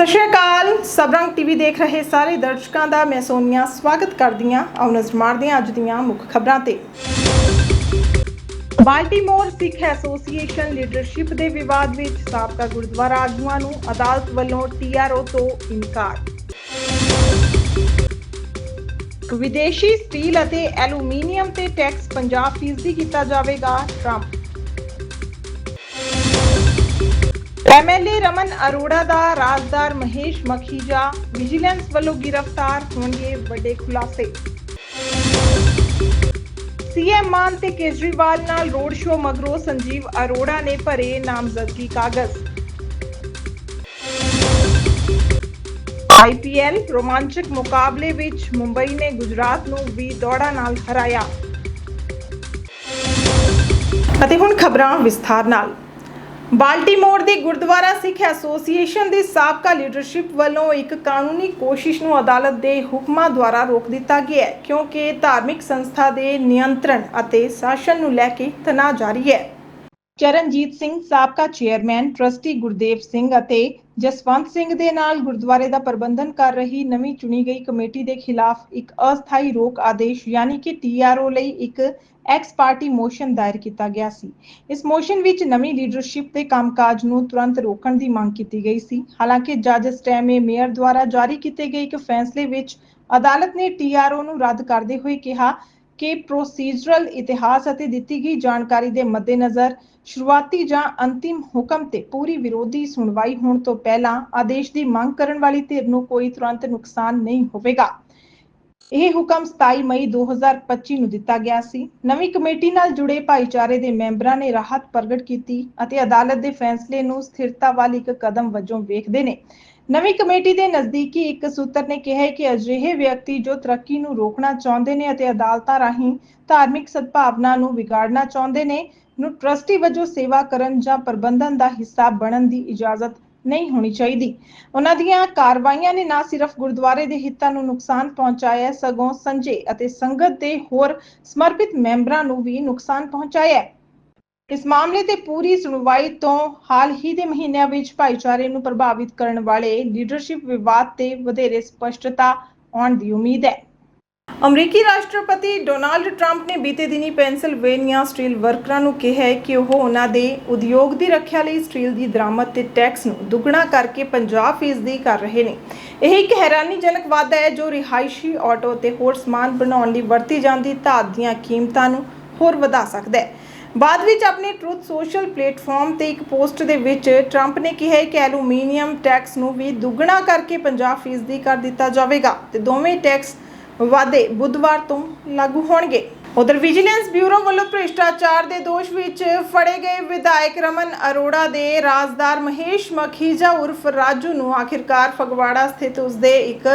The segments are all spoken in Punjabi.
ਸਤਿ ਸ਼੍ਰੀ ਅਕਾਲ। ਸਬਰੰਗ ਟੀਵੀ ਦੇਖ ਰਹੇ ਸਾਰੇ ਦਰਸ਼ਕਾਂ ਦਾ ਮੈਂ ਸੋਨੀਆ ਸਵਾਗਤ ਕਰਦੀ ਹਾਂ ਆਓ ਨਜ਼ਰ ਮਾਰਦੇ ਹਾਂ ਅੱਜ ਦੀਆਂ ਮੁੱਖ ਖਬਰਾਂ ਤੇ। ਬਾਲਟਿਮੋਰ ਸਿੱਖ ਐਸੋਸੀਏਸ਼ਨ ਲੀਡਰਸ਼ਿਪ ਦੇ ਵਿਵਾਦ ਵਿੱਚ ਸਾਬਕਾ ਗੁਰਦੁਆਰਾ ਆਗੂਆਂ ਨੂੰ ਅਦਾਲਤ ਵੱਲੋਂ ਟੀਆਰਓ ਤੋਂ ਇਨਕਾਰ। ਵਿਦੇਸ਼ੀ ਸਟੀਲ ਅਤੇ ਐਲੂਮੀਨੀਅਮ ਤੇ ਟੈਕਸ 50% ਕੀਤਾ ਜਾਵੇਗਾ ਟਰੰਪ। ਐਮਐਲਏ ਰਮਨ ਅਰੋੜਾ ਦਾ ਰਾਜਦਾਰ ਮਹੇਸ਼ ਮਖੀਜਾ ਵਿਜੀਲੈਂਸ ਵੱਲੋਂ ਗ੍ਰਿਫਤਾਰ ਹੋਣਗੇ ਵੱਡੇ ਖੁਲਾਸੇ ਸੀਐਮ ਮਾਨ ਤੇ ਕੇਜਰੀਵਾਲ ਨਾਲ ਰੋਡ ਸ਼ੋਅ ਮਗਰੋਂ ਸੰਜੀਵ ਅਰੋੜਾ ਨੇ ਭਰੇ ਨਾਮਜ਼ਦਗੀ ਕਾਗਜ਼ ਆਈਪੀਐਲ ਰੋਮਾਂਚਕ ਮੁਕਾਬਲੇ ਵਿੱਚ ਮੁੰਬਈ ਨੇ ਗੁਜਰਾਤ ਨੂੰ 20 ਦੌੜਾਂ ਨਾਲ ਹਰਾਇਆ ਅਤੇ ਹੁਣ ਖਬਰਾਂ ਵਿਸਥਾਰ ਨਾਲ ਬਾਲਟਿਮੋਰ ਦੀ ਗੁਰਦੁਆਰਾ ਸਿੱਖ ਐਸੋਸੀਏਸ਼ਨ ਦੀ ਸਾਬਕਾ ਲੀਡਰਸ਼ਿਪ ਵੱਲੋਂ ਇੱਕ ਕਾਨੂੰਨੀ ਕੋਸ਼ਿਸ਼ ਨੂੰ ਅਦਾਲਤ ਦੇ ਹੁਕਮਾਂ ਦੁਆਰਾ ਰੋਕ ਦਿੱਤਾ ਗਿਆ ਹੈ, ਕਿਉਂਕਿ ਧਾਰਮਿਕ ਸੰਸਥਾ ਦੇ ਨਿਯੰਤਰਣ ਅਤੇ ਸ਼ਾਸਨ ਨੂੰ ਲੈ ਕੇ ਤਣਾਅ ਜਾਰੀ ਹੈ। ਚਰਨਜੀਤ ਸਿੰਘ, ਸਾਬਕਾ ਚੇਅਰਮੈਨ, ਟਰਸਟੀ ਗੁਰਦੇਵ ਸਿੰਘ ਅਤੇ ਜਸਵੰਤ ਸਿੰਘ ਦੇ ਨਾਲ ਗੁਰਦੁਆਰੇ ਦਾ ਪ੍ਰਬੰਧਨ ਕਰ ਰਹੀ ਨਵੀਂ ਚੁਣੀ ਗਈ ਕਮੇਟੀ ਦੇ ਖਿਲਾਫ ਇੱਕ ਅਸਥਾਈ ਰੋਕ ਆਦੇਸ਼ ਯਾਨੀ ਕਿ ਟੀਆਰਓ ਲਈ ਇੱਕ ਐਕਸ ਪਾਰਟੀ ਮੋਸ਼ਨ ਦਾਇਰ ਕੀਤਾ ਗਿਆ ਸੀ। ਇਸ ਮੋਸ਼ਨ ਵਿੱਚ ਨਵੀਂ ਲੀਡਰਸ਼ਿਪ ਦੇ ਕੰਮਕਾਜ ਨੂੰ ਤੁਰੰਤ ਰੋਕਣ ਦੀ ਮੰਗ ਕੀਤੀ ਗਈ ਸੀ। ਹਾਲਾਂਕਿ ਜੱਜ ਸਟੈਮੇ ਮੇਅਰ ਦੁਆਰਾ ਜਾਰੀ ਕੀਤੇ ਗਏ ਇੱਕ ਫੈਸਲੇ ਵਿੱਚ ਅਦਾਲਤ ਨੇ ਟੀਆਰਓ ਨੂੰ ਰੱਦ ਕਰਦੇ ਹੋਏ ਕਿਹਾ ਕਿ ਪ੍ਰੋਸੀਜਰਲ ਇਤਿਹਾਸ ਅਤੇ ਦਿੱਤੀ ਗਈ ਜਾਣਕਾਰੀ ਦੇ ਮੱਦੇਨਜ਼ਰ ਸ਼ੁਰੂਆਤੀ ਜਾਂ ਅੰਤਿਮ ਹੁਕਮ ਤੇ ਪੂਰੀ ਵਿਰੋਧੀ ਸੁਣਵਾਈ ਹੋਣ ਤੋਂ ਪਹਿਲਾਂ ਆਦੇਸ਼ ਦੀ ਮੰਗ ਕਰਨ ਵਾਲੀ ਧਿਰ ਨੂੰ ਕੋਈ ਤੁਰੰਤ ਨੁਕਸਾਨ ਨਹੀਂ ਹੋਵੇਗਾ। ਇਹ ਹੁਕਮ 27 ਮਈ 2025 ਨੂੰ ਦਿੱਤਾ ਗਿਆ ਸੀ। ਨਵੀਂ ਕਮੇਟੀ ਨਾਲ ਜੁੜੇ ਭਾਈਚਾਰੇ ਦੇ ਮੈਂਬਰਾਂ ਨੇ ਰਾਹਤ ਪ੍ਰਗਟ ਕੀਤੀ ਅਤੇ ਅਦਾਲਤ ਦੇ ਫੈਸਲੇ ਨੂੰ ਸਥਿਰਤਾ ਵੱਲ ਇੱਕ ਕਦਮ ਵਜੋਂ ਵੇਖਦੇ ਨੇ। ਨਵੀਂ ਕਮੇਟੀ ਦੇ ਨਜ਼ਦੀਕੀ ਇੱਕ ਸੂਤਰ ਨੇ ਕਿਹਾ ਹੈ ਕਿ ਅਜਿਹੇ ਵਿਅਕਤੀ ਜੋ ਤਰੱਕੀ ਨੂੰ ਰੋਕਣਾ ਚਾਹੁੰਦੇ ਨੇ ਅਤੇ ਅਦਾਲਤਾਂ ਰਾਹੀਂ ਧਾਰਮਿਕ ਸਦਭਾਵਨਾ ਨੂੰ ਵਿਗਾੜਨਾ ਚਾਹੁੰਦੇ ਨੇ, ਨੂੰ ਟਰਸਟੀ ਵਜੋਂ ਸੇਵਾ ਕਰਨ ਜਾਂ ਪ੍ਰਬੰਧਨ ਦਾ ਹਿੱਸਾ ਬਣਨ ਦੀ ਇਜਾਜ਼ਤ ਨਹੀਂ ਹੋਣੀ ਚਾਹੀਦੀ। ਉਹਨਾਂ ਦੀਆਂ ਕਾਰਵਾਈਆਂ ਨੇ ਨਾ ਸਿਰਫ ਗੁਰਦੁਆਰੇ ਦੇ ਹਿੱਤਾਂ ਨੂੰ ਨੁਕਸਾਨ ਪਹੁੰਚਾਇਆ ਸਗੋਂ ਸੰਜੇ ਅਤੇ ਸੰਗਤ ਦੇ ਹੋਰ ਸਮਰਪਿਤ ਮੈਂਬਰਾਂ ਨੂੰ ਵੀ ਨੁਕਸਾਨ ਪਹੁੰਚਾਇਆ ਇਸ ਮਾਮਲੇ ਤੇ ਪੂਰੀ ਸੁਣਵਾਈ ਤੋਂ ਹਾਲ ਹੀ ਦੇ ਮਹੀਨਿਆਂ ਵਿੱਚ ਭਾਈਚਾਰੇ ਨੂੰ ਪ੍ਰਭਾਵਿਤ ਕਰਨ ਵਾਲੇ ਲੀਡਰਸ਼ਿਪ ਵਿਵਾਦ ਤੇ ਵਧੇਰੇ ਸਪਸ਼ਟਤਾ ਆਉਣ ਦੀ ਉਮੀਦ ਹੈ। ਅਮਰੀਕੀ ਰਾਸ਼ਟਰਪਤੀ ਡੋਨਾਲਡ ਟਰੰਪ ਨੇ ਬੀਤੇ ਦਿਨੀ ਪੈਨਸਿਲਵੇਨੀਆ ਸਟੀਲ ਵਰਕਰਾਂ ਨੂੰ ਕਿਹਾ ਹੈ ਕਿ ਉਹ ਉਹਨਾਂ ਦੇ ਉਦਯੋਗ ਦੀ ਰੱਖਿਆ ਲਈ ਸਟੀਲ ਦੀ ਦਰਾਮਦ ਤੇ ਟੈਕਸ ਨੂੰ ਦੁੱਗਣਾ ਕਰਕੇ 50% ਕਰ ਰਹੇ ਨੇ। ਇਹ ਇੱਕ ਹੈਰਾਨੀਜਨਕ ਵਾਧਾ ਹੈ ਜੋ ਰਿਹਾਇਸ਼ੀ ਆਟੋ ਤੇ ਹੋਰ ਸਮਾਨ ਬਣਾਉਣ ਲਈ ਵਰਤੀ ਜਾਂਦੀ ਧਾਤ ਦੀਆਂ ਕੀਮਤਾਂ ਨੂੰ ਹੋਰ ਵਧਾ ਸਕਦਾ ਹੈ। ਬਾਅਦ ਵਿੱਚ ਆਪਣੇ ਟਰੂਥ ਸੋਸ਼ਲ ਪਲੇਟਫਾਰਮ ਤੇ ਇੱਕ ਪੋਸਟ ਦੇ ਵਿੱਚ ਟਰੰਪ ਨੇ ਕਿਹਾ ਕਿ ਐਲੂਮੀਨੀਅਮ ਟੈਕਸ ਨੂੰ ਵੀ ਦੁੱਗਣਾ ਕਰਕੇ 50% ਕਰ ਦਿੱਤਾ ਜਾਵੇਗਾ ਤੇ ਦੋਵੇਂ ਟੈਕਸ ਵਾਅਦੇ ਬੁੱਧਵਾਰ ਤੋਂ ਲਾਗੂ ਹੋਣਗੇ। ਉਧਰ ਵਿਜੀਲੈਂਸ ਬਿਊਰੋ ਵੱਲੋਂ ਭ੍ਰਿਸ਼ਟਾਚਾਰ ਦੇ ਦੋਸ਼ ਵਿੱਚ ਫੜੇ ਗਏ ਵਿਧਾਇਕ ਰਮਨ ਅਰੋੜਾ ਦੇ ਰਾਜਦਾਰ ਮਹੇਸ਼ ਮਖੀਜਾ ਉਰਫ ਰਾਜੂ ਨੂੰ ਆਖਿਰਕਾਰ ਫਗਵਾੜਾ ਸਥਿਤ ਉਸਦੇ ਇੱਕ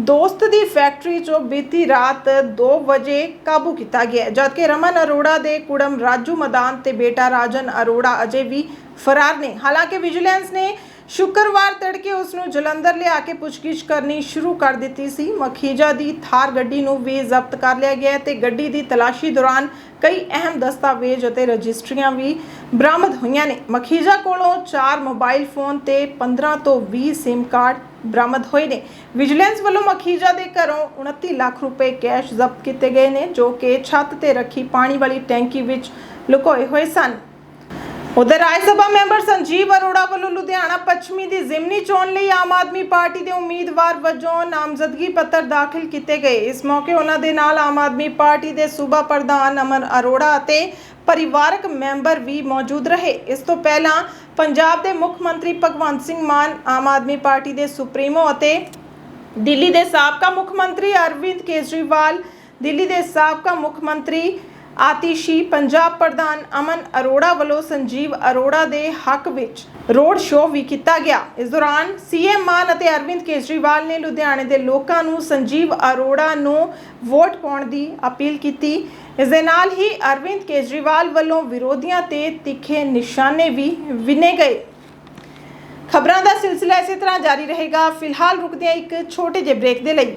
ਦੋਸਤ ਦੀ ਫੈਕਟਰੀ 'ਚੋਂ ਬੀਤੀ ਰਾਤ 2 ਵਜੇ ਕਾਬੂ ਕੀਤਾ ਗਿਆ ਜਦਕਿ ਰਮਨ ਅਰੋੜਾ ਦੇ ਕੁੜਮ ਰਾਜੂ ਮਦਾਨ ਤੇ ਬੇਟਾ ਰਾਜਨ ਅਰੋੜਾ ਅਜੇ ਵੀ ਫਰਾਰ ਨੇ। ਹਾਲਾਂਕਿ ਵਿਜੀਲੈਂਸ ਨੇ ਸ਼ੁੱਕਰਵਾਰ ਤੜਕੇ ਉਸ ਨੂੰ ਜਲੰਧਰ ਲਿਆ ਕੇ ਪੁੱਛਗਿੱਛ ਕਰਨੀ ਸ਼ੁਰੂ ਕਰ ਦਿੱਤੀ ਸੀ। ਮਖੀਜਾ ਦੀ ਥਾਰ ਗੱਡੀ ਨੂੰ ਵੀ ਜ਼ਬਤ ਕਰ ਲਿਆ ਗਿਆ ਹੈ ਤੇ ਗੱਡੀ ਦੀ ਤਲਾਸ਼ੀ ਦੌਰਾਨ ਕਈ ਅਹਿਮ ਦਸਤਾਵੇਜ਼ ਅਤੇ ਰਜਿਸਟਰੀਆਂ ਵੀ ਬਰਾਮਦ ਹੋਈਆਂ ਨੇ। ਮਖੀਜਾ ਕੋਲੋਂ 4 ਮੋਬਾਈਲ ਫੋਨ ਤੇ 15 ਤੋਂ 20 SIM ਕਾਰਡ ਬਰਾਮਦ ਹੋਏ ਨੇ। ਵਿਜੀਲੈਂਸ ਵੱਲੋਂ ਮਖੀਜਾ ਦੇ ਘਰੋਂ 29 ਲੱਖ ਰੁਪਏ ਕੈਸ਼ ਜ਼ਬਤ ਕੀਤੇ ਗਏ ਨੇ, ਜੋ ਕਿ ਛੱਤ ਤੇ ਰੱਖੀ ਪਾਣੀ ਵਾਲੀ ਟੈਂਕੀ ਵਿੱਚ ਲੁਕੋਏ ਹੋਏ ਸਨ। ਉਧਰ ਰਾਜ ਸਭਾ ਮੈਂਬਰ ਸੰਜੀਵ ਅਰੋੜਾ ਵੱਲੋਂ ਲੁਧਿਆਣਾ ਪੱਛਮੀ ਦੀ ਜ਼ਿਮਨੀ ਚੋਣ ਲਈ ਆਮ ਆਦਮੀ ਪਾਰਟੀ ਦੇ ਉਮੀਦਵਾਰ ਵਜੋਂ ਨਾਮਜ਼ਦਗੀ ਪੱਤਰ ਦਾਖਲ ਕੀਤੇ ਗਏ। ਇਸ ਮੌਕੇ ਉਹਨਾਂ ਦੇ ਨਾਲ ਆਮ ਆਦਮੀ ਪਾਰਟੀ ਦੇ ਸੂਬਾ ਪ੍ਰਧਾਨ ਅਮਨ ਅਰੋੜਾ ਅਤੇ ਪਰਿਵਾਰਕ ਮੈਂਬਰ ਵੀ ਮੌਜੂਦ ਰਹੇ। ਇਸ ਤੋਂ ਪਹਿਲਾਂ ਪੰਜਾਬ ਦੇ ਮੁੱਖ ਮੰਤਰੀ ਭਗਵੰਤ ਸਿੰਘ ਮਾਨ, ਆਮ ਆਦਮੀ ਪਾਰਟੀ ਦੇ ਸੁਪਰੀਮੋ ਅਤੇ ਦਿੱਲੀ ਦੇ ਸਾਬਕਾ ਮੁੱਖ ਮੰਤਰੀ ਅਰਵਿੰਦ ਕੇਜਰੀਵਾਲ, ਦਿੱਲੀ ਦੇ ਸਾਬਕਾ ਮੁੱਖ ਮੰਤਰੀ ਆਤਿਸ਼ੀ ਪੰਜਾਬ ਪ੍ਰਧਾਨ ਅਮਨ ਅਰੋੜਾ ਵੱਲੋਂ ਸੰਜੀਵ ਅਰੋੜਾ ਦੇ ਹੱਕ ਵਿੱਚ ਰੋਡ ਸ਼ੋਅ ਵੀ ਕੀਤਾ ਗਿਆ। ਇਸ ਦੌਰਾਨ ਸੀਐਮ ਮਾਨ ਅਤੇ ਅਰਵਿੰਦ ਕੇਜਰੀਵਾਲ ਨੇ ਲੁਧਿਆਣੇ ਦੇ ਲੋਕਾਂ ਨੂੰ ਸੰਜੀਵ ਅਰੋੜਾ ਨੂੰ ਵੋਟ ਪਾਉਣ ਦੀ ਅਪੀਲ ਕੀਤੀ। ਇਸ ਦੇ ਨਾਲ ਹੀ ਅਰਵਿੰਦ ਕੇਜਰੀਵਾਲ ਵੱਲੋਂ ਵਿਰੋਧੀਆਂ ਤੇ ਤਿੱਖੇ ਨਿਸ਼ਾਨੇ ਵੀ ਵਿਨੇ ਗਏ। ਖਬਰਾਂ ਦਾ ਸਿਲਸਿਲਾ ਇਸੇ ਤਰ੍ਹਾਂ ਜਾਰੀ ਰਹੇਗਾ। ਫਿਲਹਾਲ ਰੁਕਦੇ ਹਾਂ ਇੱਕ ਛੋਟੇ ਜਿਹੇ ਬ੍ਰੇਕ ਦੇ ਲਈ।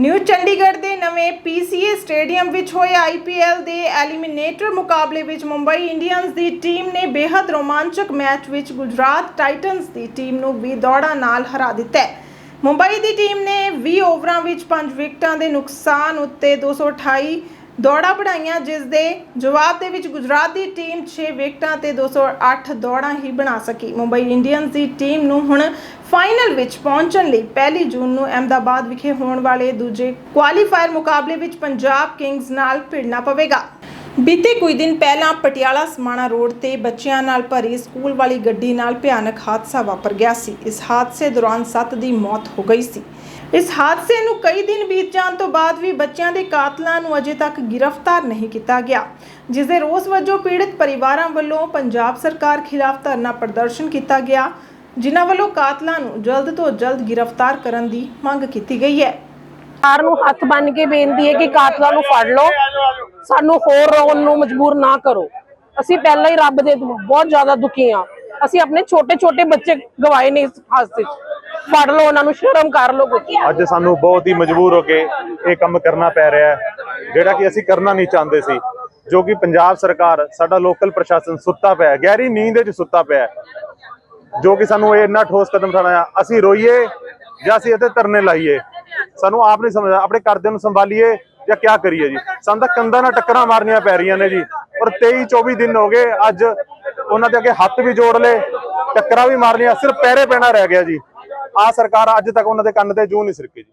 ਨਿਊ ਚੰਡੀਗੜ੍ਹ ਦੇ ਨਵੇਂ ਪੀਸੀਏ ਸਟੇਡੀਅਮ ਵਿੱਚ ਹੋਏ ਆਈਪੀਐਲ ਦੇ ਐਲੀਮੀਨੇਟਰ ਮੁਕਾਬਲੇ ਵਿੱਚ ਮੁੰਬਈ ਇੰਡੀਅਨਸ ਦੀ ਟੀਮ ਨੇ ਬੇहद ਰੋਮਾਂਚਕ ਮੈਚ ਵਿੱਚ ਗੁਜਰਾਤ ਟਾਈਟਨਸ ਦੀ ਟੀਮ ਨੂੰ 20 ਦੌੜਾਂ ਨਾਲ ਹਰਾ ਦਿੱਤਾ ਹੈ। ਮੁੰਬਈ ਦੀ ਟੀਮ ਨੇ 20 ਓਵਰਾਂ ਵਿੱਚ 5 ਵਿਕਟਾਂ ਦੇ ਨੁਕਸਾਨ ਉੱਤੇ 228 ਦੌੜਾਂ ਬਣਾਈਆਂ, ਜਿਸ ਦੇ ਜਵਾਬ ਦੇ ਵਿੱਚ ਗੁਜਰਾਤ ਦੀ ਟੀਮ 6 ਵਿਕਟਾਂ ਤੇ 208 ਦੌੜਾਂ ਹੀ ਬਣਾ ਸਕੀ। ਮੁੰਬਈ ਇੰਡੀਅਨਸ ਦੀ ਟੀਮ ਨੂੰ ਹੁਣ ਫਾਈਨਲ ਵਿੱਚ ਪਹੁੰਚਣ ਲਈ 1 ਜੂਨ ਨੂੰ ਅਹਿਮਦਾਬਾਦ ਵਿਖੇ ਹੋਣ ਵਾਲੇ ਦੂਜੇ ਕੁਆਲੀਫਾਇਰ ਮੁਕਾਬਲੇ ਵਿੱਚ ਪੰਜਾਬ ਕਿੰਗਜ਼ ਨਾਲ ਭਿੜਨਾ ਪਵੇਗਾ। ਬੀਤੇ ਕੁਝ ਦਿਨ ਪਹਿਲਾਂ ਪਟਿਆਲਾ ਸਮਾਣਾ ਰੋਡ ਤੇ ਬੱਚਿਆਂ ਨਾਲ ਭਰੀ ਸਕੂਲ ਵਾਲੀ ਗੱਡੀ ਨਾਲ ਭਿਆਨਕ ਹਾਦਸਾ ਵਾਪਰ ਗਿਆ ਸੀ। ਇਸ ਹਾਦਸੇ ਦੌਰਾਨ 7 ਦੀ ਮੌਤ ਹੋ ਗਈ ਸੀ। ਇਸ ਹਾਦਸੇ ਨੂੰ ਕਈ ਦਿਨ ਬੀਤ ਜਾਣ ਤੋਂ ਬਾਅਦ ਵੀ ਬੱਚਿਆਂ ਦੇ ਕਾਤਲਾਂ ਨੂੰ ਅਜੇ ਤੱਕ ਗ੍ਰਿਫਤਾਰ ਨਹੀਂ ਕੀਤਾ ਗਿਆ। ਜਿਸ ਦੇ ਰੋਸ ਵਜੋਂ ਪੀੜਤ ਪਰਿਵਾਰਾਂ ਵੱਲੋਂ ਪੰਜਾਬ ਸਰਕਾਰ ਖਿਲਾਫ ਧਰਨਾ ਪ੍ਰਦਰਸ਼ਨ ਕੀਤਾ ਗਿਆ, ਜਿਨ੍ਹਾਂ ਵੱਲੋਂ ਕਾਤਲਾਂ ਨੂੰ ਜਲਦ ਤੋਂ ਜਲਦ ਗ੍ਰਿਫਤਾਰ ਕਰਨ ਦੀ ਮੰਗ ਕੀਤੀ ਗਈ ਹੈ। ਸਰਕਾਰ ਨੂੰ ਹੱਥ ਬੰਨ ਕੇ ਬੇਨਤੀ ਹੈ ਕਿ ਕਾਤਲਾਂ ਨੂੰ ਫੜ ਲਓ। ਸਾਨੂੰ ਹੋਰ ਰੋਣ ਨੂੰ ਮਜਬੂਰ ਨਾ ਕਰੋ। ਅਸੀਂ ਪਹਿਲਾਂ ਹੀ ਰੱਬ ਦੇ ਬਹੁਤ ਜ਼ਿਆਦਾ ਦੁਖੀ ਆ ਅਸੀਂ ਆਪਣੇ ਛੋਟੇ ਛੋਟੇ ਬੱਚੇ ਗਵਾਏ ਨੇ ਇਸ ਹਾਦਸੇ 'ਚ। ਫੜ ਲਓ, ਉਹਨਾਂ ਨੂੰ ਸ਼ਰਮ ਕਰ ਲਓ ਕੁਝ ਅੱਜ ਸਾਨੂੰ ਬਹੁਤ ਹੀ ਮਜਬੂਰ ਹੋ ਕੇ ਇਹ ਕੰਮ ਕਰਨਾ ਪੈ ਰਿਹਾ ਹੈ, ਜਿਹੜਾ ਕਿ ਅਸੀਂ ਕਰਨਾ ਨਹੀਂ ਚਾਹੁੰਦੇ ਸੀ, ਜੋ ਕਿ ਪੰਜਾਬ ਸਰਕਾਰ, ਸਾਡਾ ਲੋਕਲ ਪ੍ਰਸ਼ਾਸਨ ਸੁੱਤਾ ਪਿਆ ਗਹਿਰੀ ਨੀਂਦ ਵਿੱਚ ਸੁੱਤਾ ਪਿਆ ਜੋ ਕਿ ਸਾਨੂੰ ਇਹ ਇੰਨਾ ਠੋਸ ਕਦਮ ਉਠਾਉਣਾ ਅਸੀਂ ਰੋਈਏ ਜਾਂ ਅਸੀਂ ਇੱਥੇ ਧਰਨੇ ਲਾਈਏ? ਸਾਨੂੰ ਆਪ ਨਹੀਂ ਸਮਝਦਾ ਆਪਣੇ ਘਰਦਿਆਂ ਨੂੰ ਸੰਭਾਲੀਏ ਜਾਂ ਕਿਆ ਕਰੀਏ ਜੀ? ਸਾਨੂੰ ਤਾਂ ਕੰਧਾਂ ਨਾਲ ਟੱਕਰਾਂ ਮਾਰਨੀਆਂ ਪੈ ਰਹੀਆਂ ਨੇ ਜੀ, ਔਰ 23 24 ਦਿਨ ਹੋ ਗਏ, ਅੱਜ ਉਹਨਾਂ ਦੇ ਅੱਗੇ ਹੱਥ ਵੀ ਜੋੜ ਲਏ, ਟੱਕਰਾਂ ਵੀ ਮਾਰਨੀਆਂ ਸਿਰਫ ਪੈਰੇ ਪੈਣਾ ਰਹਿ ਗਿਆ ਜੀ। ਆ ਸਰਕਾਰ ਅੱਜ ਤੱਕ ਉਹਨਾਂ ਦੇ ਕੰਨ ਤੇ ਜੂੰ ਨਹੀਂ ਸਿਰਕੀ ਜੀ।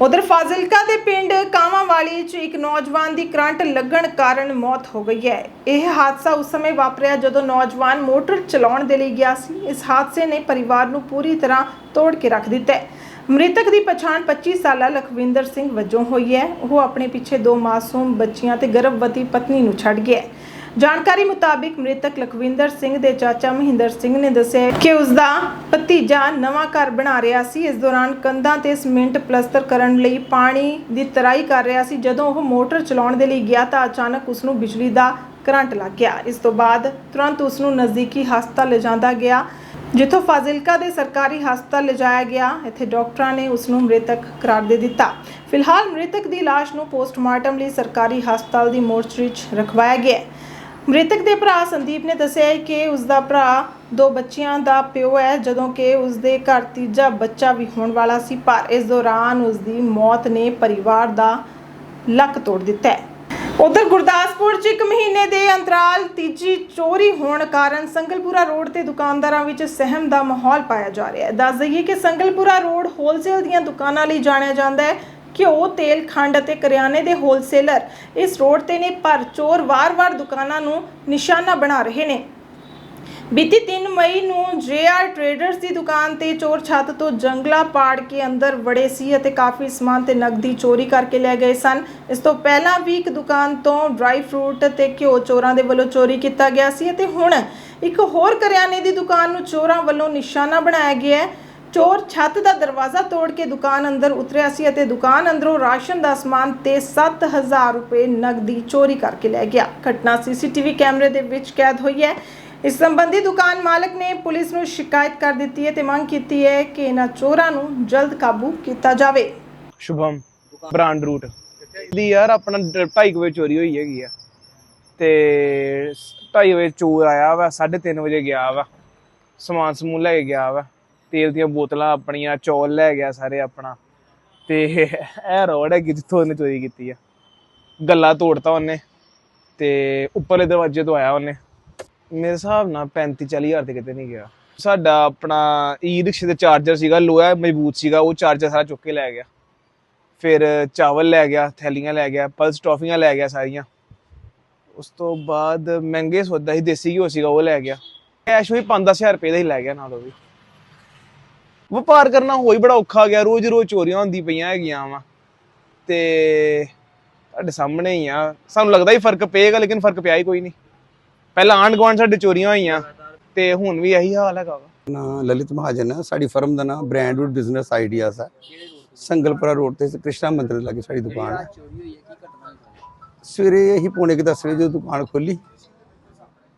ਉਧਰ ਫਾਜ਼ਿਲਕਾ ਦੇ ਪਿੰਡ ਕਾਵਾਂਵਾਲੀ 'ਚ ਇੱਕ ਨੌਜਵਾਨ ਦੀ ਕਰੰਟ ਲੱਗਣ ਕਾਰਨ ਮੌਤ ਹੋ ਗਈ ਹੈ। ਇਹ ਹਾਦਸਾ ਉਸ ਸਮੇਂ ਵਾਪਰਿਆ ਜਦੋਂ ਨੌਜਵਾਨ ਮੋਟਰ ਚਲਾਉਣ ਦੇ ਲਈ ਗਿਆ ਸੀ। ਇਸ ਹਾਦਸੇ ਨੇ ਪਰਿਵਾਰ ਨੂੰ ਪੂਰੀ ਤਰ੍ਹਾਂ ਤੋੜ ਕੇ ਰੱਖ ਦਿੱਤਾ ਹੈ। ਮ੍ਰਿਤਕ ਦੀ ਪਛਾਣ 25 ਸਾਲਾ ਲਖਵਿੰਦਰ ਸਿੰਘ ਵਜੋਂ ਹੋਈ ਹੈ। ਉਹ ਆਪਣੇ ਪਿੱਛੇ ਦੋ ਮਾਸੂਮ ਬੱਚੀਆਂ ਤੇ ਗਰਭਵਤੀ ਪਤਨੀ ਨੂੰ ਛੱਡ ਗਿਆ ਹੈ। ਜਾਣਕਾਰੀ ਮੁਤਾਬਿਕ ਮ੍ਰਿਤਕ ਲਖਵਿੰਦਰ ਸਿੰਘ ਦੇ ਚਾਚਾ ਮਹਿੰਦਰ ਸਿੰਘ ਨੇ ਦੱਸਿਆ ਕਿ ਉਸ ਦਾ ਭਤੀਜਾ ਨਵਾਂ ਘਰ ਬਣਾ ਰਿਹਾ ਸੀ। ਇਸ ਦੌਰਾਨ ਕੰਧਾਂ ਤੇ ਸੀਮੈਂਟ ਪਲਸਤਰ ਕਰਨ ਲਈ ਪਾਣੀ ਦੀ ਤਰਾਈ ਕਰ ਰਿਹਾ ਸੀ। ਜਦੋਂ ਉਹ ਮੋਟਰ ਚਲਾਉਣ ਦੇ ਲਈ ਗਿਆ ਤਾਂ ਅਚਾਨਕ ਉਸ ਨੂੰ ਬਿਜਲੀ ਦਾ ਕਰੰਟ ਲੱਗ ਗਿਆ। ਇਸ ਤੋਂ ਬਾਅਦ ਤੁਰੰਤ ਉਸ ਨੂੰ ਨਜ਼ਦੀਕੀ ਹਸਪਤਾਲ ਲਿਜਾਂਦਾ ਗਿਆ, ਜਿੱਥੋਂ ਫਾਜ਼ਿਲਕਾ ਦੇ ਸਰਕਾਰੀ ਹਸਪਤਾਲ ਲਿਜਾਇਆ ਗਿਆ। ਇੱਥੇ ਡਾਕਟਰਾਂ ਨੇ ਉਸ ਨੂੰ ਮ੍ਰਿਤਕ ਕਰਾਰ ਦੇ ਦਿੱਤਾ। ਫਿਲਹਾਲ ਮ੍ਰਿਤਕ ਦੀ ਲਾਸ਼ ਨੂੰ ਪੋਸਟਮਾਰਟਮ ਲਈ ਸਰਕਾਰੀ ਹਸਪਤਾਲ ਦੀ ਮੋਰਚਰੀ 'ਚ ਰਖਵਾਇਆ ਗਿਆ ਹੈ। ਮ੍ਰਿਤਕ ਦੇ ਭਰਾ ਸੰਦੀਪ ਨੇ ਦੱਸਿਆ ਹੈ ਕਿ ਉਸ ਦਾ ਭਰਾ ਦੋ ਬੱਚਿਆਂ ਦਾ ਪਿਓ ਹੈ, ਜਦੋਂ ਕਿ ਉਸ ਦੇ ਘਰ ਤੀਜਾ ਬੱਚਾ ਵੀ ਹੋਣ ਵਾਲਾ ਸੀ, ਪਰ ਇਸ ਦੌਰਾਨ ਉਸ ਦੀ ਮੌਤ ਨੇ ਪਰਿਵਾਰ ਦਾ ਲੱਕ ਤੋੜ ਦਿੱਤਾ ਹੈ। ਉਧਰ ਗੁਰਦਾਸਪੁਰ 'ਚ ਇੱਕ ਮਹੀਨੇ ਦੇ ਅੰਤਰਾਲ ਤੀਜੀ ਚੋਰੀ ਹੋਣ ਕਾਰਨ ਸੰਗਲਪੁਰਾ ਰੋਡ ਤੇ ਦੁਕਾਨਦਾਰਾਂ ਵਿੱਚ ਸਹਿਮ ਦਾ ਮਾਹੌਲ ਪਾਇਆ ਜਾ ਰਿਹਾ ਹੈ। ਦੱਸ ਦਈਏ ਕਿ ਸੰਗਲਪੁਰਾ ਰੋਡ ਹੋਲਸੇਲ ਦੀਆਂ ਦੁਕਾਨਾਂ ਲਈ ਜਾਣਿਆ ਜਾਂਦਾ ਹੈ ਘਿਓ, ਤੇਲ, ਖੰਡ ਅਤੇ ਕਰਿਆਨੇ ਦੇ ਹੋਲਸੇਲਰ ਇਸ ਰੋਡ ਤੇ ਨੇ ਪਰ ਚੋਰ ਵਾਰ-ਵਾਰ ਦੁਕਾਨਾਂ ਨੂੰ ਨਿਸ਼ਾਨਾ ਬਣਾ ਰਹੇ ਨੇ। ਬੀਤੀ 3 ਮਈ ਨੂੰ ਜੇਆਰ ਟਰੇਡਰਸ ਦੀ ਦੁਕਾਨ ਤੇ ਚੋਰ ਛੱਤ ਤੋਂ ਜੰਗਲਾ ਪਾੜ ਕੇ ਅੰਦਰ ਵੜੇ ਸੀ ਅਤੇ ਕਾਫੀ ਸਮਾਨ ਤੇ ਨਕਦੀ ਚੋਰੀ ਕਰਕੇ ਲੈ ਗਏ ਸਨ। ਇਸ ਤੋਂ ਪਹਿਲਾਂ ਵੀ ਇੱਕ ਦੁਕਾਨ ਤੋਂ ਡਰਾਈ ਫਰੂਟ ਤੇ ਘਿਓ ਚੋਰਾਂ ਦੇ ਵੱਲੋਂ ਚੋਰੀ ਕੀਤਾ ਗਿਆ ਸੀ ਅਤੇ ਹੁਣ ਇੱਕ ਹੋਰ ਕਰਿਆਨੇ ਦੀ ਦੁਕਾਨ ਨੂੰ ਚੋਰਾਂ ਵੱਲੋਂ ਨਿਸ਼ਾਨਾ ਬਣਾਇਆ ਗਿਆ ਹੈ। ਚੋਰ ਛੱਤ ਦਾ ਦਰਵਾਜ਼ਾ ਤੋੜ ਕੇ ਦੁਕਾਨ ਅੰਦਰ ਉਤਰਿਆ ਸੀ ਅਤੇ ਦੁਕਾਨ ਅੰਦਰੋਂ ਰਾਸ਼ਨ ਦਾ ਸਮਾਨ ਤੇ 7000 ਰੁਪਏ ਨਕਦੀ ਚੋਰੀ ਕਰਕੇ ਲੈ ਗਿਆ। ਘਟਨਾ ਸੀਸੀਟੀਵੀ ਕੈਮਰੇ ਦੇ ਵਿੱਚ ਕੈਦ ਹੋਈ ਹੈ। ਇਸ ਸੰਬੰਧੀ ਦੁਕਾਨ ਮਾਲਕ ਨੇ ਪੁਲਿਸ ਨੂੰ ਸ਼ਿਕਾਇਤ ਕਰ ਦਿੱਤੀ ਹੈ ਤੇ ਮੰਗ ਕੀਤੀ ਹੈ ਕਿ ਇਹਨਾਂ ਚੋਰਾਂ ਨੂੰ ਜਲਦ ਕਾਬੂ ਕੀਤਾ ਜਾਵੇ। Shubham, brand route. ਦੀ ਯਾਰ ਆਪਣਾ 2:30 ਵਜੇ ਚੋਰੀ ਹੋਈ ਹੈਗੀ ਆ। ਤੇ 2:30 ਵਜੇ ਚੋਰ ਆਇਆ ਵਾ 3:30 ਵਜੇ ਗਿਆ ਵਾ। ਸਮਾਨ ਸਮੂਨ ਲੈ ਕੇ ਗਿਆ ਵਾ। ਤੇਲ ਦੀਆਂ ਬੋਤਲਾਂ ਆਪਣੀਆਂ, ਚੌਲ ਲੈ ਗਿਆ ਸਾਰੇ ਆਪਣਾ। ਤੇ ਇਹ ਰੋਡ ਹੈ ਜਿੱਥੋਂ ਉਹਨੇ ਚੋਰੀ ਕੀਤੀ ਆ। ਗੱਲਾ ਤੋੜਤਾ ਉਹਨੇ ਤੇ ਉੱਪਰਲੇ ਦਰਵਾਜ਼ੇ ਤੋਂ ਆਇਆ ਉਹਨੇ। ਮੇਰੇ ਹਿਸਾਬ ਨਾਲ 35 40 ਹਜ਼ਾਰ ਤੇ ਕਿਤੇ ਨਹੀਂ ਗਿਆ। ਸਾਡਾ ਆਪਣਾ ਈ ਰਿਕਸ਼ੇ ਦੇ ਚਾਰਜਰ ਸੀਗਾ, ਲੋਹਾ ਮਜ਼ਬੂਤ ਸੀਗਾ, ਉਹ ਚਾਰਜਰ ਸਾਰਾ ਚੁੱਕ ਕੇ ਲੈ ਗਿਆ। ਫਿਰ ਚਾਵਲ ਲੈ ਗਿਆ, ਥੈਲੀਆਂ ਲੈ ਗਿਆ ਪਲਸ ਟੌਫੀਆਂ ਲੈ ਗਿਆ ਸਾਰੀਆਂ। ਉਸ ਤੋਂ ਬਾਅਦ ਮਹਿੰਗੇ ਸੌਦਾ ਸੀ, ਦੇਸੀ ਘਿਓ ਸੀਗਾ, ਉਹ ਲੈ ਗਿਆ। ਕੈਸ਼ ਵੀ 5-10000 ਰੁਪਏ ਦਾ ਹੀ ਲੈ ਗਿਆ ਨਾਲ ਉਹ ਵੀ। ਵਪਾਰ ਕਰਨਾ ਹੋਈ ਬੜਾ ਔਖਾ ਗਿਆ, ਰੋਜ਼ ਰੋਜ਼ ਚੋਰੀਆਂ ਹੁੰਦੀ ਪਈਆਂ ਹੈਗੀਆਂ ਵਾ। ਤੇ ਤੁਹਾਡੇ ਸਾਹਮਣੇ ਹੀ ਆ। ਸਾਨੂੰ ਲੱਗਦਾ ਹੀ ਫ਼ਰਕ ਪਏਗਾ, ਲੇਕਿਨ ਫ਼ਰਕ ਪਿਆ ਹੀ ਕੋਈ ਨਹੀਂ। ਪਹਿਲਾਂ ਆਂਢ ਗੁਆਂਢ ਸਾਡੇ ਚੋਰੀਆਂ ਹੋਈਆਂ, ਤੇ ਹੁਣ ਵੀ ਇਹੀ ਹਾਲ ਹੈਗਾ ਨਾ ਲਲਿਤ ਮਹਾਜਨ ਹੈ। ਸਾਡੀ ਫਰਮ ਦਾ ਨਾਮ ਬ੍ਰਾਂਡਵੁੱਡ ਬਿਜ਼ਨਸ ਆਈਡੀਆਜ਼ ਹੈ। ਸੰਗਲਪੁਰਾ ਰੋਡ ਤੇ ਕ੍ਰਿਸ਼ਨਾ ਮੰਦਿਰ ਦੇ ਲਾਗੇ ਸਾਡੀ ਦੁਕਾਨ ਹੈ। ਸਵੇਰੇ ਹੀ ਪੌਣੇ ਕੁ ਦਸ ਵਜੇ ਜਦੋਂ ਦੁਕਾਨ ਖੋਲੀ,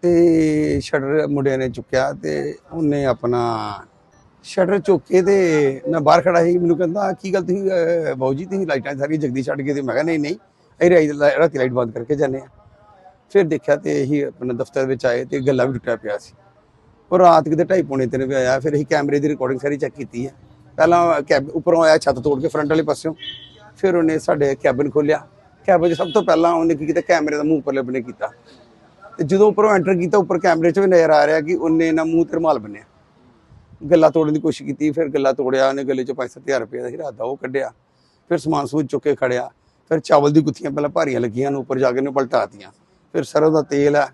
ਤੇ ਸ਼ਟਰ ਮੁੰਡਿਆਂ ਨੇ ਚੁੱਕਿਆ ਤੇ ਉਹਨੇ ਆਪਣਾ ਸ਼ਟਰ ਚੁੱਕੇ ਕੇ ਤੇ ਮੈਂ ਬਾਹਰ ਖੜਾ ਸੀ ਮੈਨੂੰ ਕਹਿੰਦਾ ਕੀ ਗੱਲ ਤੁਸੀਂ ਅਹ, ਬਾਊ ਜੀ ਤੁਸੀਂ ਲਾਈਟਾਂ ਸਾਰੀਆਂ ਜਗਦੀ ਛੱਡ ਕੇ ਤੇ ਮੈਂ ਕਿਹਾ ਨਹੀਂ ਨਹੀਂ ਅਸੀਂ ਰਾਈ- ਰਾਤੀ ਲਾਈਟ ਬੰਦ ਕਰਕੇ ਜਾਂਦੇ ਆ ਫਿਰ ਦੇਖਿਆ ਤੇ ਇਹੀ ਆਪਣੇ ਦਫ਼ਤਰ ਵਿੱਚ ਆਏ ਤੇ ਗੱਲਾਂ ਵੀ ਟੁੱਟਿਆ ਪਿਆ ਸੀ। ਉਹ ਰਾਤ ਕਿਤੇ ਢਾਈ ਪੌਣੇ ਤਿੰਨ ਵਜੇ ਆਇਆ ਫਿਰ ਅਸੀਂ ਕੈਮਰੇ ਦੀ ਰਿਕਾਰਡਿੰਗ ਸਾਰੀ ਚੈੱਕ ਕੀਤੀ ਹੈ। ਪਹਿਲਾਂ ਕੈਬ ਉੱਪਰੋਂ ਆਇਆ ਛੱਤ ਤੋੜ ਕੇ ਫਰੰਟ ਵਾਲੇ ਪਾਸਿਓਂ। ਫਿਰ ਉਹਨੇ ਸਾਡੇ ਕੈਬਨ ਖੋਲਿਆ ਕੈਬਨ 'ਚ ਸਭ ਤੋਂ ਪਹਿਲਾਂ ਉਹਨੇ ਕੀ ਕੀਤਾ ਕੈਮਰੇ ਦਾ ਮੂੰਹ ਉੱਪਰ ਬੰਨੇ ਕੀਤਾ। ਤੇ ਜਦੋਂ ਉੱਪਰੋਂ ਐਂਟਰ ਕੀਤਾ ਉੱਪਰ ਕੈਮਰੇ 'ਚ ਵੀ ਨਜ਼ਰ ਆ ਰਿਹਾ ਕਿ ਉਹਨੇ ਨਾ ਮੂੰਹ ਤੇ ਰੁਮਾਲ ਬੰਨਿਆ। ਗੱਲਾਂ ਤੋੜਨ ਦੀ ਕੋਸ਼ਿਸ਼ ਕੀਤੀ, ਫਿਰ ਗੱਲਾਂ ਤੋੜਿਆ, ਉਹਨੇ ਗੱਲੇ 'ਚੋਂ 5-7000 ਰੁਪਏ ਦਾ ਹੀਰਾ ਦਾ ਉਹ ਕੱਢਿਆ, ਫਿਰ ਸਮਾਨ ਸਮੂਹ ਚੁੱਕ ਕੇ ਖੜਿਆ, ਫਿਰ ਚਾਵਲ ਦੀ ਗੁੱਥੀਆਂ ਪਹਿਲਾਂ ਭਾਰੀਆਂ ਲੱਗੀਆਂ ਨੂੰ ਉੱਪਰ ਜਾ ਕੇ ਨੇ ਪਲਟਾਤੀਆਂ ਫਿਰ ਸਰੋਂ ਦਾ ਤੇਲ ਆ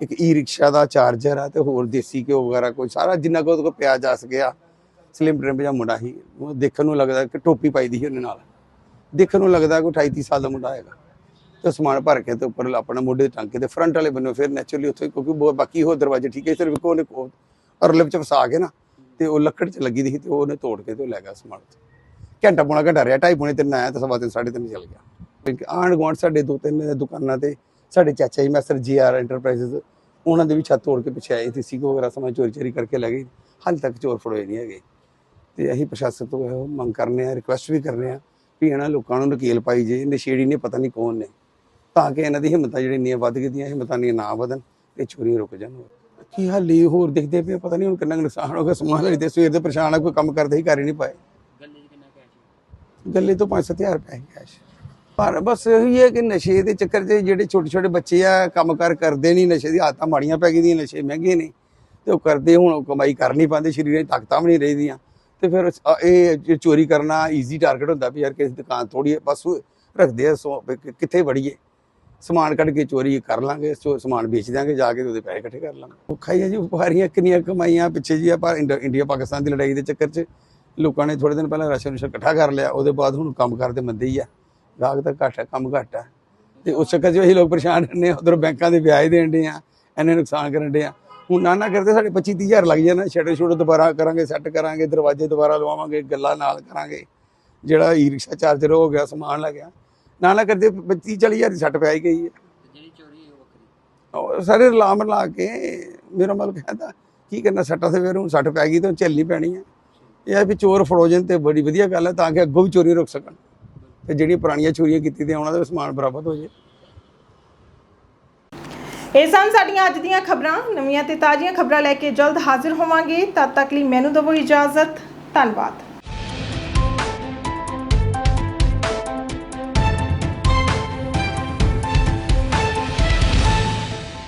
ਇੱਕ ਈ ਰਿਕਸ਼ਾ ਦਾ ਚਾਰਜਰ ਆ ਤੇ ਹੋਰ ਦੇਸੀ ਘਿਓ ਵਗੈਰਾ ਕੋਈ ਸਾਰਾ ਜਿੰਨਾ ਕੁ ਉਹਦੇ ਕੋਲ ਪਿਆ ਜਾ ਸਕਿਆ, ਸਲਿਮ ਟ੍ਰਿਮ ਜਿਹਾ ਮੁੰਡਾ ਸੀ, ਉਹ ਦੇਖਣ ਨੂੰ ਲੱਗਦਾ ਕਿ ਟੋਪੀ ਪਾਈ ਦੀ ਸੀ ਉਹਨੇ ਨਾਲ, ਦੇਖਣ ਨੂੰ ਲੱਗਦਾ ਕੋਈ 28 30 ਸਾਲ ਦਾ ਮੁੰਡਾ ਹੈਗਾ, ਤੇ ਸਮਾਨ ਭਰ ਕੇ ਤੇ ਉੱਪਰ ਆਪਣਾ ਮੋਢੇ ਟੰਗ ਕੇ ਤੇ ਫਰੰਟ ਵਾਲੇ ਬੰਨੋਂ, ਫਿਰ ਨੈਚੁਰਲੀ ਉੱਥੇ ਕਿਉਂਕਿ ਬਾਕੀ ਹੋਰ ਦਰਵਾਜ਼ੇ ਠੀਕ ਹੈ, ਸਿਰਫ ਇੱਕ ਉਹਨੇ ਕੋ- ਅਰਲੇ ਵਿੱਚ ਫਸਾ ਕੇ ਨਾ ਤੇ ਉਹ ਲੱਕੜ 'ਚ ਲੱਗੀ ਦੀ ਸੀ ਤੇ ਉਹਨੇ ਤੋੜ ਕੇ ਤੇ ਉਹ ਲੈ ਗਿਆ ਸਮਾਨ ਘੰਟਾ ਪੌਣਾ ਘੰਟਾ ਰਿਹਾ, ਢਾਈ ਪੌਣੇ ਤਿੰਨ ਆਇਆ ਤੇ ਸਵਾ ਤਿੰਨ, ਸਾਢੇ ਤਿੰਨ ਚੱਲ ਗਿਆ। ਆਂਢ ਗੁਆਂਢ ਸਾਡੇ ਦੋ ਤਿੰਨ ਦੁਕਾਨਾਂ ਤੇ, ਸਾਡੇ ਚਾਚਾ ਜੀ ਮੈਸਰ ਜੀ ਆਰ ਐਂਟਰਪ੍ਰਾਈਜ਼ਸ ਉਹਨਾਂ ਦੇ ਵੀ ਛੱਤ ਤੋੜ ਕੇ ਪਿੱਛੇ ਆਏ ਤੇ ਸੀਗੋ ਵਗੈਰਾ ਸਮਾਨ ਚੋਰੀ ਚੋਰੀ ਕਰਕੇ ਲੈ ਗਏ। ਹਾਲੇ ਤੱਕ ਚੋਰ ਫੜੋਏ ਨਹੀਂ ਹੈਗੇ। ਤੇ ਅਸੀਂ ਪ੍ਰਸ਼ਾਸਨ ਤੋਂ ਇਹੋ ਮੰਗ ਕਰਨੇ ਆ ਰਿਕੁਐਸਟ ਵੀ ਕਰਨੇ ਆ ਵੀ ਇਹਨਾਂ ਲੋਕਾਂ ਨੂੰ ਨਕੇਲ ਪਾਈ ਜੇ ਨਸ਼ੇੜੀ ਨੇ ਪਤਾ ਨਹੀਂ ਕੌਣ ਨੇ। ਤਾਂ ਕਿ ਇਹਨਾਂ ਦੀ ਹਿੰਮਤਾਂ ਜਿਹੜੀਆਂ ਇੰਨੀਆਂ ਵੱਧ ਗਈਆਂ, ਹਿੰਮਤਾਂ ਨਹੀਂ ਨਾ ਵਧਣ ਤੇ ਚੋਰੀਆਂ ਰੁਕ ਜਾਣ ਕੀ ਹਾਲੀ ਹੋਰ ਦਿਖਦੇ ਪਏ ਪਤਾ ਨਹੀਂ ਹੁਣ ਕਿੰਨਾ ਨੁਕਸਾਨ ਹੋ ਗਿਆ। ਸਮਾਨ ਲਈ ਤੇ ਸਵੇਰ ਦੇ ਪਰੇਸ਼ਾਨ ਆ ਕੋਈ ਕੰਮ ਕਰਦੇ ਹੀ ਕਰ ਹੀ ਨਹੀਂ ਪਾਏ। ਗੱਲੇ ਤੋਂ 5-7000 ਰੁਪਏ ਕੈਸ਼ ਪਰ ਬਸ ਇਹੀ ਹੈ ਕਿ ਨਸ਼ੇ ਦੇ ਚੱਕਰ 'ਚ ਜਿਹੜੇ ਛੋਟੇ ਛੋਟੇ ਬੱਚੇ ਆ ਕੰਮਕਾਰ ਕਰਦੇ ਨਹੀਂ ਨਸ਼ੇ ਦੀ ਆਦਤਾਂ ਮਾੜੀਆਂ ਪੈ ਗਈਆਂ ਨਸ਼ੇ ਮਹਿੰਗੇ ਨੇ। ਤੇ ਉਹ ਕਰਦੇ ਹੁਣ ਉਹ ਕਮਾਈ ਕਰ ਨਹੀਂ ਪਾਉਂਦੇ ਸਰੀਰਾਂ 'ਚ ਤਾਕਤਾਂ ਵੀ ਨਹੀਂ ਰਹਿੰਦੀਆਂ ਤੇ ਫਿਰ ਇਹ ਚੋਰੀ ਕਰਨਾ ਈਜ਼ੀ ਟਾਰਗੇਟ ਹੁੰਦਾ ਵੀ ਯਾਰ ਕਿਸੇ ਦੁਕਾਨ ਤੋੜੀਏ ਬਸ ਰੱਖਦੇ ਆ ਸੋ- ਕਿੱਥੇ ਵੜੀਏ। ਸਮਾਨ ਕੱਢ ਕੇ ਚੋਰੀ ਕਰ ਲਾਂਗੇ, ਸੋ ਸਮਾਨ ਵੇਚ ਦਿਆਂਗੇ, ਜਾ ਕੇ ਉਹਦੇ ਪੈਸੇ ਇਕੱਠੇ ਕਰ ਲਾਂਗੇ। ਔਖਾ ਹੀ ਹੈ ਜੀ ਵਪਾਰੀਆਂ ਕਿੰਨੀਆਂ ਕਮਾਈਆਂ ਪਿੱਛੇ ਜੀ ਆਪਾਂ ਇੰਡ- ਇੰਡੀਆ ਪਾਕਿਸਤਾਨ ਦੀ ਲੜਾਈ ਦੇ ਚੱਕਰ 'ਚ। ਲੋਕਾਂ ਨੇ ਥੋੜੇ ਦਿਨ ਪਹਿਲਾਂ ਰਾਸ਼ਨ ਰੁਸ਼ਨ ਇਕੱਠਾ ਕਰ ਲਿਆ, ਉਹਦੇ ਬਾਅਦ ਹੁਣ ਕੰਮ ਕਰਦੇ ਮੰਦੇ ਹੀ ਆ। ਗਾਹਕ ਤਾਂ ਘੱਟ ਹੈ ਕੰਮ ਘੱਟ ਹੈ ਤੇ ਉਸ ਚੱਕਰ 'ਚ ਅਸੀਂ ਲੋਕ ਪਰੇਸ਼ਾਨ ਰਹਿੰਦੇ ਆ ਉਧਰ ਬੈਂਕਾਂ ਦੇ ਵਿਆਜ ਦੇਣ ਦੇ ਆ, ਇੰਨੇ ਨੁਕਸਾਨ ਕਰਨ ਦੇ ਆ। ਹੁਣ ਨਾ ਨਾ ਕਰਦੇ, ਸਾਡੇ 25 30000 ਲੱਗ ਜਾਣਾ ਛੱਡੇ ਛੋੜੇ ਦੁਬਾਰਾ ਕਰਾਂਗੇ, ਸੈੱਟ ਕਰਾਂਗੇ, ਦਰਵਾਜ਼ੇ ਦੁਬਾਰਾ ਲਵਾਵਾਂਗੇ, ਗੱਲਾਂ ਨਾਲ ਕਰਾਂਗੇ। ਜਿਹੜਾ ਈ ਰਿਕਸ਼ਾ ਚਾਰਜਰ ਹੋ ਗਿਆ, ਸਮਾਨ ਲੱਗ ਗਿਆ। ਨਾ ਨਾ ਕਰਦੇ 25 40000 ਦੀ ਸੱਟ ਪੈ ਹੀ। ਗਈ ਹੈ ਉਹ ਸਾਰੇ ਅਲਾਰਮ ਲਾ ਕੇ ਮੇਰਾ ਮਤਲਬ ਕਹਿੰਦਾ ਕੀ ਕਰਨਾ ਸੱਟਾਂ ਤੇ ਫਿਰ ਹੁਣ ਸੱਟ ਪੈ ਗਈ ਤਾਂ ਝੱਲਣੀ ਪੈਣੀ ਹੈ। ਇਹ ਹੈ ਵੀ ਚੋਰ ਫੜੋ ਜਾਣ ਤੇ ਬੜੀ ਵਧੀਆ ਗੱਲ ਹੈ ਤਾਂ ਕਿ ਅੱਗੋਂ ਵੀ ਚੋਰੀ ਰੁਕ ਸਕਣ। ਤੇ ਜਿਹੜੀਆਂ ਪੁਰਾਣੀਆਂ ਚੋਰੀਆਂ ਕੀਤੀ ਦੀਆਂ ਉਹਨਾਂ ਦਾ ਸਮਾਨ ਬਰਾਬਰ ਹੋ ਜੇ। ਇਹ ਸਨ ਸਾਡੀਆਂ ਅੱਜ ਦੀਆਂ ਖਬਰਾਂ। ਨਵੀਆਂ ਤੇ ਤਾਜ਼ੀਆਂ ਖਬਰਾਂ ਲੈ ਕੇ ਜਲਦ ਹਾਜ਼ਰ ਹੋਵਾਂਗੇ। ਤਦ ਤੱਕ ਲਈ ਮੈਨੂੰ ਦਿਓ ਇਜਾਜ਼ਤ। ਧੰਨਵਾਦ।